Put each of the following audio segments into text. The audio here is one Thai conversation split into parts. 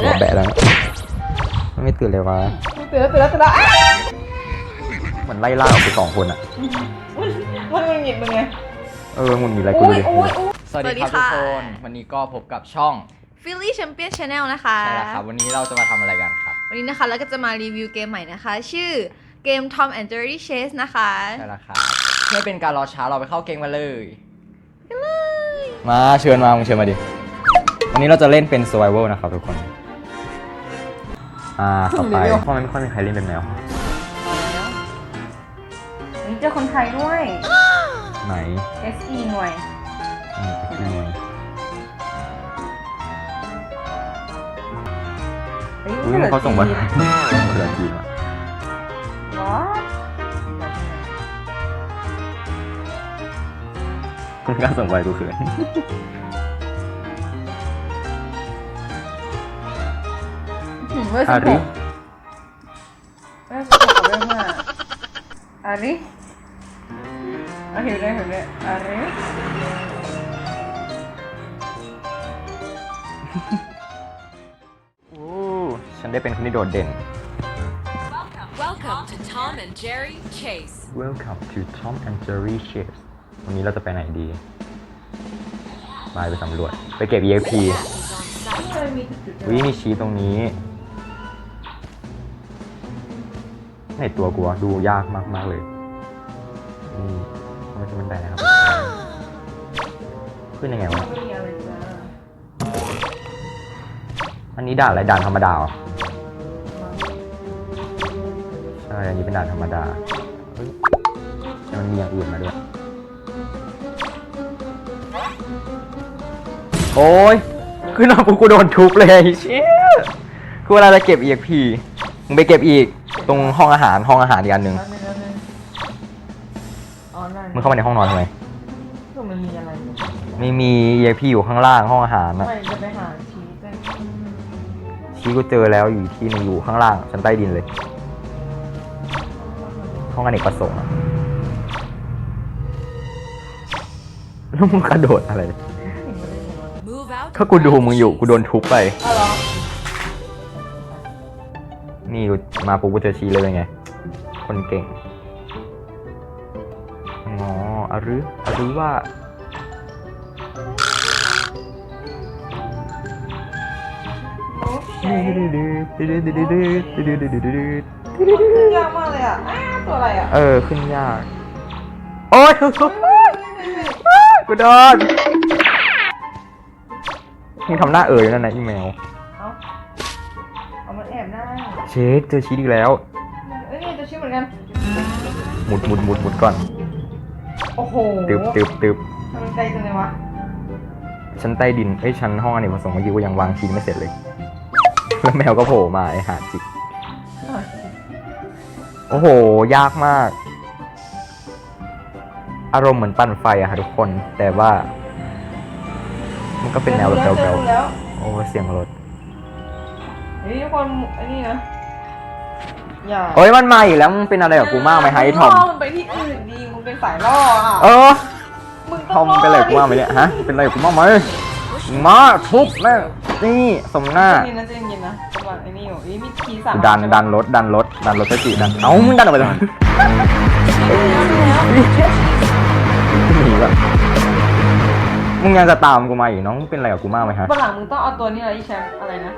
หัวแบะแล้วนะมันไม่ตื่นเลยวะตื่นแล้วตื่นแล้วตื่นแล้วอ้าวเหมือนไล่ล่าออกไปสองคนอะ มันมันหงุดหงิดมึงไงเออมึงมีอะไรกูอุ้ดูยดิอุ้ยอุ้ย สวัสดีครับสวัทุสกดีคค่ะนวันนี้ก็พบกับช่อง Philly Champion Channel นะคะ ใช่แล้วครับ วันนี้เราจะมาทำอะไรกันครับวันนี้นะคะเราก็จะมารีวิวเกมใหม่นะคะ ชื่อเกม Tom and Jerry Chase นะคะใช่แล้วครับเพื่อเป็นการรอช้าเราไปเข้าเกมกันเลย มาเชิญมามึงเชิญมาดิวันนี้เราจะเล่นเป็น survival นะครับทุกคน อ่าต่อไปเพราะมันไม่ค่อยมีใครเล่นเป็นแมวนี่เจอคนไทยด้วย ไหน SE หน่วยอืมพี่หน่วยเฮ้ยอุ้ยเขาส่งมาภาษาจีนมาว้าคุณกล้าส่งไปกูเขิน เวอร์อาสิบหริกเวอร์สิบหกกับเวอร์ห้าอาริอาหิวเลยหิวเลยอาริโอ้ฉันได้เป็นคนที่โดดเด่น Welcome to Tom and Jerry Chase. Welcome to Tom and Jerry Chase วันนี้เราจะไปไหนดีไปไปสำรวจ ไปเก็บ EXP เคยมีจุดๆวิมีชีสตรงนี้ ในตัวกูอะดูยากมากมากๆเลยนี่ไม่ใช่บันไดนะครับ ขึ้นยังไงวะ ไม่มีอะไรจ้าอันนี้ด่านอะไรด่านธรรมดาเหรอใช่อันนี้เป็นด่านธรรมดาเฮ้ยแต่มันมีอย่างอื่นมาด้วย โอ้ยขึ้นมาปุ๊บกูโดนทุบเลยเชี่ยกูเวลาจะเก็บ EXP มึงไปเก็บอีก ตรงห้องอาหารห้องอาหารอีกอันหนึ่งแป๊บนึงแป๊บนึงอ๋อนั่นมึงเข้ามาในห้องนอนทำไมคือมันมีอะไรอยู่ไม่มี EXP อยู่ข้างล่างห้องอาหารนะไม่จะไปหาชีสเลยชี้กูเจอแล้วอยู่ที่หนึงอยู่ข้างล่างชั้นใต้ดินเลย ห้องอเนกประสงค์อะแล้วมึงกระโดดอะไร Move out. ก็กูดูมึงอยู่กูโดนทุบไป อ๋อเหรอ นี่กูมาปุ๊บกูเจอชี้เลยเป็นไง คนเก่งอ๋ออารึอารึว่าขึ้นยากมากเลยอะอ้าตัวอะไรอะ เออ ขึ้นยาก โอ๊ยกูโดนมึงทำหน้าเอ่ยนั่นนะอีเมลเอาเอามันแอบได้ เชคเจอชีสอีกแล้ว เอ้ยนี่จะชิมเหมือนกัน หมุดหมุดหมุดหมุดก่อนโอ้โหตึบตึบตึบทำไมไกลจังเลยวะ ชั้นใต้ดินเอ้ยชั้นห้องอเนกประสงค์เมื่อกี้กูยังวางชีสไม่เสร็จเลย แล้วแมวก็โผล่มาไอหาจิกโอ้โห ยากมาก อารมณ์เหมือนปั่นไฟอะค่ะทุกคน แต่ว่า มันก็เป็นแนวแบบเจอแบวรู้แล้วๆโอ้เสียงรถ เฮ้ยทุกคนไอ้นี่นะ อย่าเอ้ยมันมาอีกแล้วมึงเป็นอะไรกับกูมากไหมฮะไอ้ทอมล่มันไปที่อื่นดีมึงเป็นสายล่ออะเออ มึงทอมเป็นอะไรกับกูมากไหมเนี่ยฮะ เป็นอะไรกับกูมากไหมมึงมาทุบแม่งนี่สมหน้าใจเย็นนะใจเย็นนะระวังไอ้นี่อยู่เอ้ยมีคีย์สามดันดันรถดันรถดันรถไปจีดัน เอ้ามึงดันออกไปเลยหนีแบบมึงยังจะตามกูมาอีกน้องเป็นอะไรกับกูมากไหมฮะวันหลังมึงต้องเอาตัวนี้เลยไอ้แชมป์อะไรนะ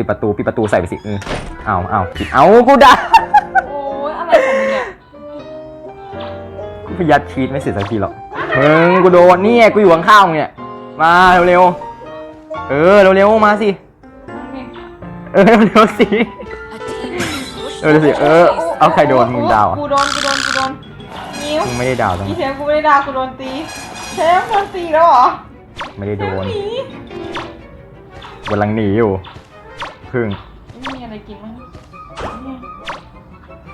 ปิดประตูปิดประตูใส่ไปสิอือเอาเอาปิดเอากูด่าโอ้ยอะไรของมึงเนี่ยกูพยัดชีตไม่เสร็จสักทีหรอกมึงกูโดนนี่ไงกูอยู่ข้างๆมึงเนี่ยมาเร็วๆเออเร็วๆมาสินี่เออเร็วๆสิ A team has pushed เออเร็วสิเออเอาใครโดนมึงดาวอะกูโดนกูโดนกูโดนนิ้วมึงไม่ได้ดาวจังอีแชมป์กูไม่ได้ด่ากูโดนตีแชมป์โดนตีแล้วเหรอไม่ได้โดนหนีกำลังหนีอยู่ พึ่งไม่มีอะไรกินมั้งเนี่ย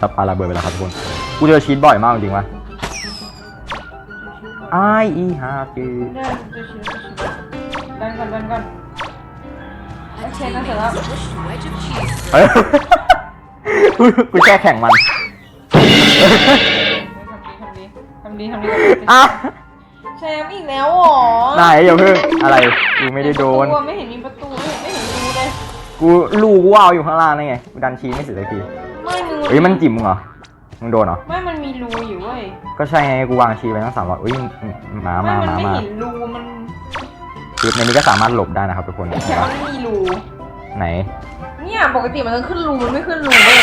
ตับปลาระเบิดไปแล้วครับทุกคน กูเจอชีตบ่อยมากจริงๆวะไออีฮาจีเดินจะชิวจะชิวดันก่อนดันก่อน A Okay, teammate that's has pushed a wedge of cheese. เฮ้ยกูกูแช่แข่งมันทำดีทำดีทำดีทำดีอ้าวแชมป์อีกแล้วเหรอไหนอย่าเพิ่งอะไร กูไม่ได้โดนประตูอะไม่เห็นมีประตู กูลูกกูเอาอยู่ข้างล่างนี่ไงกูดันชีสไม่เสร็จสักทีไม่มึงเฮ้ยมันจิ๋มมึงเหรอ มึงโดนเหรอ ไม่มันมีรูอยู่เว้ยก็ใช่ไงกูวางชีสไปตั้งสามร้อยอุ้ยหมาไม่มามันหมาไม่มาเห็นรูมันชีสในนี้ก็สามารถหลบได้นะครับทุกคนไอ้แค่มันไม่มีรู ไหน เนี่ยปกติมันต้องขึ้นรูมันไม่ขึ้นรูเว้ย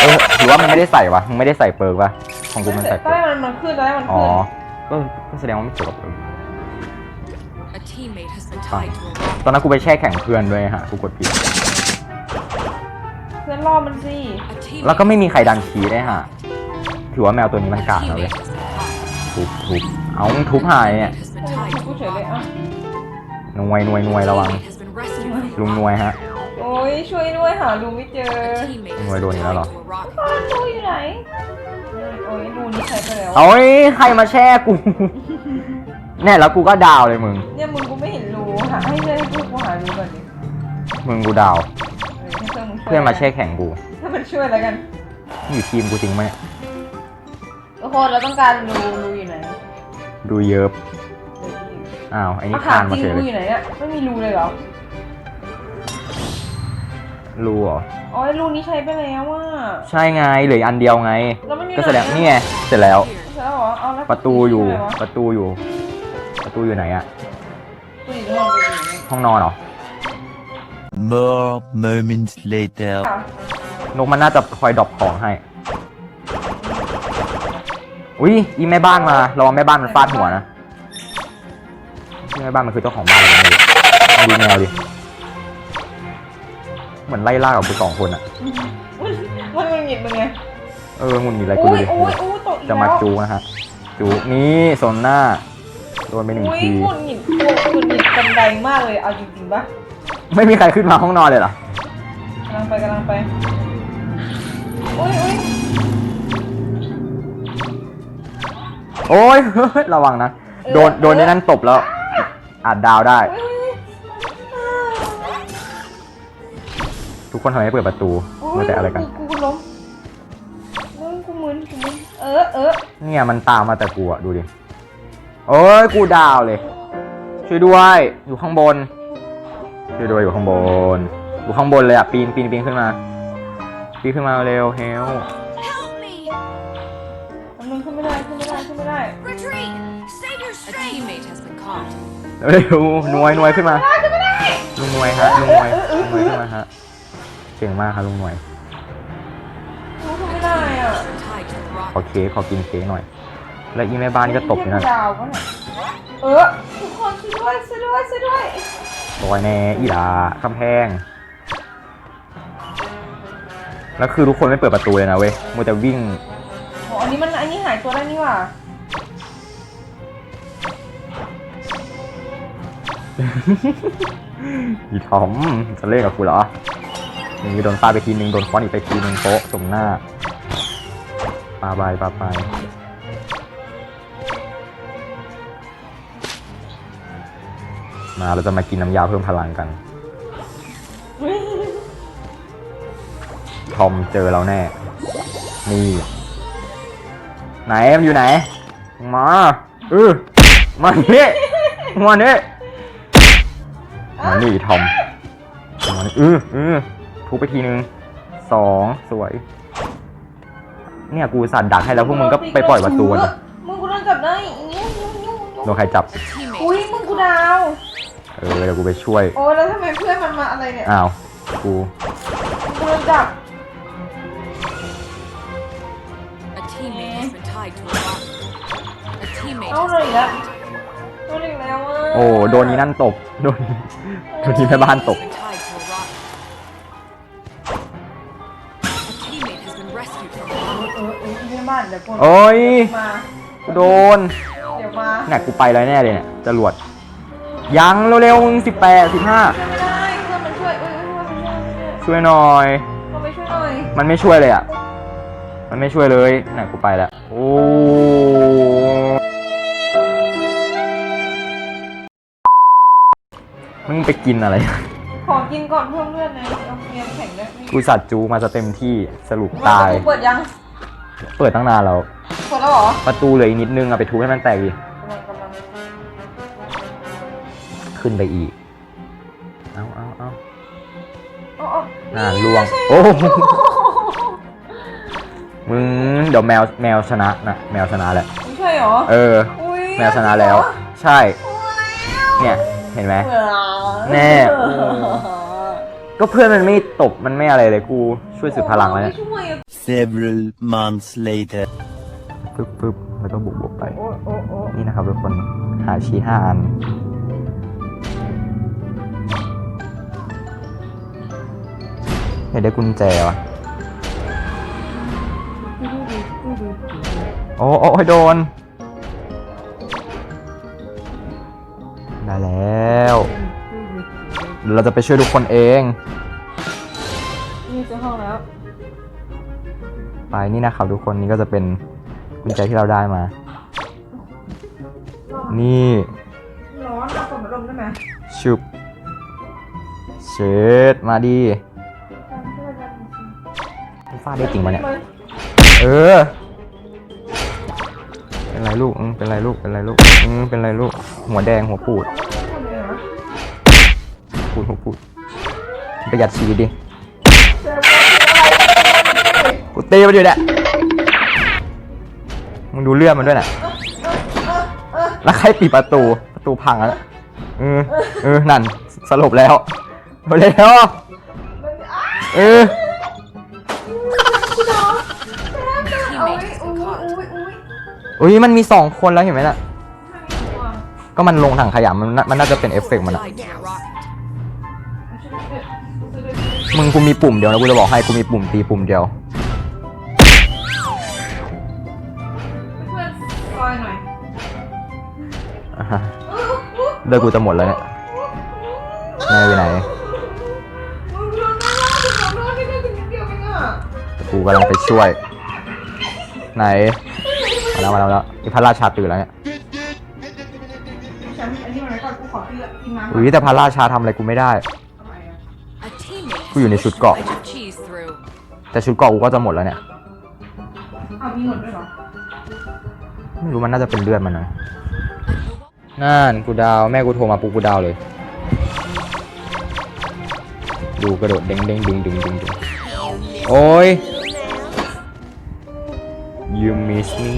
เออหรือว่ามันไม่ได้ใส่วะมึงไม่ได้ใส่เปิร์กวะของกูมันใส่ตเปิอนร์แรกกมันมันขึ้นตอนแรกมันอ๋อขึ้นก็ก็แสดงว่าไม่เกี่ยวกับเปิร์ก A teammate has been tied to a rock. ตอนนั้นกูไปแช่แข่งเพื่อนด้วยฮะกูกดผิด เพื่อนล่อมันสิ A teammate แล้วก็ไม่มีใครดันชีสได้ฮะถือว่าแมวตัวนี้มัน A กากแล้วเลย teammate has been caught. ทุบทุบเอามึงทุบหายเนี่ย Has เอ been อ tied กู to เฉย a เลย rock. อะหน่วยหน่วยหน่วยระวัง Teammate has been rescued from ลุง a หน่วย rock. ฮะโอ้ยช่วยด้วยหารูไม่เจอ A teammate has Ngồi been đùa gì đó tied rồi. to a rock. อ้าวรูอยู่ไหนโอ้ยรูนี้ใช้ไปแล้วเอ้ยใครมาแช่กู แน่แล้วกูก็ดาวเลยมึง เนี่ยมึงกูไม่เห็นรูหาให้เพื่อนให้กูหารูก่อนดิมึงกูดาว เออให้เพื่อนมึงช่วยเพื่อนมาแช่แข่งกูให้มันช่วยแล้วกันนี่อยู่ทีมกูจริงไหมเนี่ยทุกคนเราต้องการรูรูอยู่ไหนดูเยิบเดี๋ยวดิอ้าวไอ้นี่อาคาหานรมาจริเฉงยรูเลยอยู่ไหนเนี่ยไม่มีรูเลยเหรอรู้เหรออ๋อรูนี้ใช้ไปแล้วว่า ใช่ไงเหลืออกอันเดียวไง แล้วมันอยู่ก็แสดงไหนอะนี่ไงเสร็จแล้ว Here. ใช่แล้วเหรอเอาแล้วประตูอยู่ ใช่ไหมวะประตูอยู่ ประตูอยู่ไหนอะประตูอยู่ข้างนอกประตูอยู่ข้างนอกห้องนอนเหรอ More moments later. ค่ะนกมันน่าจะคอยดรอปของให้ อุ้ยอีแม่บ้านมาระวังแม่บ้านมันฟาดหัวนะที่แม่บ้านมันคือเจ้าของบ้านเลยนะดูแมวดิ เหมือนไล่ล่ากับกูสองคนอะมันมันหงิดมึงไงเออหงุนมีอะไรกูอุ้ดูยดิอุ้ยอุ้ยตกอีกจะแล้วมาจูนะฮะ จูนี่สนหน้า โดนไปหนึ่งอุ้ยที หงุดหงิดหงุดหงิดกันไดมากเลย เอาจริงๆปะไม่มีใครขึ้นมาห้องนอนเลยเหรอ กำลังไปกำลังไปอุ้ยอุ้ยโอ้ย ระวังนะ โดน โดนในนั้นตบแล้ว อาจดาวได้ อุ้ยทุกคนทำไมไม่เปิดประตูอุ้ยเมื่อแต่อะไรกัน กูกูล้มมึงกูมึนกูมึนเออเออเนี่ยมันตามมาแต่กูอะดูดิ โอ้ยกูดาวเลย ช่วยด้วยอยู่ข้างบน ช่วยด้วยอยู่ข้างบน อยู่ข้างบนเลยอะปีนปีนปีนขึ้นมาปีนขึ้นมาเร็วเฮล Help me! มันขึ้นไม่ได้ขึ้นไม่ได้ขึ้นไม่ได้ Retreat! Save your strength! A teammate has been caught. เร็วหน่วยหน่วยขึ้นมาลุงหน่วยฮะลุงหน่วยลุงหน่วยขึ้นมาฮะเก่งมากครับลุงหน่วย กูขึ้นไม่ได้อะ Has been tied to a ขอ rock. เค้กขอกินเค้กหน่อย แล้วอีแม่บ้านนี่ก็ตบอยู่นั่นดาวก็เนี่ยเออทุกคนช่วยด้วยช่วยด้วยช่วยด้วยลอยแน่อีหลาคำแพง แล้วคือทุกคนไม่เปิดประตูเลยนะเว้ยมัวแต่วิ่งโอ้อันนี้มันอันนี้หายตัวได้นี่หว่าอีทอมจะเล่นกับกูเหรอนี่โดนฟาดไปทีนึงโดนค้อนอีกไปทีนึงโป๊ะตรงหน้าปาบายปาไป มาเราจะมากินน้ำยาเพิ่มพลังกัน ทอมเจอเราแน่ นี่ ไหนมันอยู่ไหน มาเออมาเนี่ยมาเนี่ยมานี่ทอมมานี่เออเออทุบไปทีนึงสองสวย เนี่ยกูสั่นดักให้แล้วพวกมึงก็ไปปล่อยประตูกันมึงกูโดนจับได้ยุ่งยุ่งยุ่งโดนใครจับ A teammate อุ้ย has มึง been กู caught. ดาว เออเดี๋ยวกูไปช่วย โอ้แล้วทำไมเพื่อนมันมาอะไรเนี่ยอ้าว กู กูโดนจับ A teammate has been tied to a rock. A teammate เอา has เลย been อีกแล้ว caught. โดนอีกแล้วอะโอ้โดนนี้นั่นตบโดนโดนนี้แม่บ้านตบ Has been tied to a rock. A teammate has been rescued from a เอ rock. อเออเออที่บ้านเดี๋ยวกูโอ้ย มากูโดนเดี๋ยวมาเนี่ยกูไปแล้วแน่เลยเนี่ยจรวด ยังเร็วๆมึงสิบแปดสิบห้าช่วยไม่ได้เพื่อนมันช่วยเออเพื่อนมันช่วยช่วยหน่อยเขาไปช่วยหน่อยมันไม่ช่วยเลยอะ มันไม่ช่วยเลยเนี่ยกูไปแล้ว โอ้มึงไปกินอะไร ขอกินก่อนเพิ่มเลือดในเอาเมียแข็งด้วยกูสัตว์จูมาจะเต็มที่สรุปตาตายยเปิดยังเปิดตั้งนานแล้ว เปิดแล้วเหรอ ประตูเหลืออีกนิดนึงอะไปทุบให้มันแตกอีก ขึ้นไปอีก เอาเอาเอาเอโอ้โอ้น่าล่วง โอ้โหมึงเดี๋ยวแมวแมวชนะนะแมวชนะแหละ ไม่ใช่เหรอเออ อุ้ยแมวชนะแล้ว ใช่ เนี่ยเห็นไหมแน่ก็เพื่อนมันไม่ตบมันไม่อะไรเลยกูช่วยสืบพลังแล้วเนี่ยไม่ช่วยอะ Several months later. ปึ๊บปึ๊บแล้วก็บุกบุกไป โอ้โอ้โอ้นี่นะครับทุกคนหาชีห้าอัน อยากได้กุญแจวะโอ้โอ้ยโดน ได้แล้วเดี๋ยวเราจะไปช่วยทุกคนเอง นี่เจอห้องแล้ว ไปนี่นะครับทุกคนนี่ก็จะเป็นกุญแจที่เราได้มา นี่ ร้อนเอากดมาลมได้ไหมชุบเช็ดมาดี ฟาดได้จริงปะเนี่ย เออ เป็นไรลูกอืมเป็นไรลูก เป็นไรลูกอืมเป็นไรลูก หัวแดงหัวปูด ปูดหัวปูด ประหยัดชีวิตดิ กูตีมันอยู่เนี่ยมึงดูเลือดมันด้วยน่ะ แล้วใครปิดประตู ประตูพังแล้วเออเออนั่น สลบแล้วเร็วเออ อุ้ยมันมีสองคนแล้วเห็นไหมน่ะ ก็มันลงถังขยะมันน่ามันน่าจะเป็นเอฟเฟกต์มันอะมึงกูมีปุ่มเดียวนะกูจะบอกให้กูมีปุ่มตีปุ่มเดียว เพื่อนซอยหน่อยอ่าฮะเลือดกูจะหมดแล้วเนี่ยแม่อยู่ไหน มึงโดนไม่ว่าถึงขอโทษที่ได้ถึงนิดเดียวเองอะ กูกำลังไปช่วย ไหน มาแล้วมาแล้วมาแล้วนี่พระราชาตื่นแล้วเนี่ยแชมป์อันนี้มันไหนก่อนกูขอกินละกินน้ำก่อนอุ้ยแต่พระราชาทำอะไรกูไม่ได้ ทำไมอะ A teammate กูอยู่ในชุดเกราะ has your cheese through. แต่ชุดเกราะกูก็จะหมดแล้วเนี่ย อ้าวมีหมดด้วยเหรอไม่รู้มันน่าจะเป็นเลือดมันนะนั่นกูดาวแม่กูโทรมาปุ๊บกูดาวเลย ดูกระโดดเด้งเด้งดึงดึงดึงดึงโอ้ย you miss me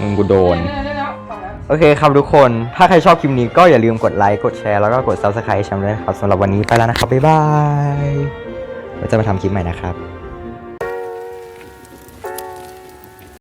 มึงกูโดนได้แล้วต่อแล้วโอเคครับทุกคน ถ้าใครชอบคลิปนี้ก็อย่าลืมกดไลค์ กดแชร์ แล้วก็กด subscribe ช่องด้วยนะครับสำหรับวันนี้ไปแล้วนะครับ บ๊ายบาย เราจะมาทำคลิปใหม่นะครับ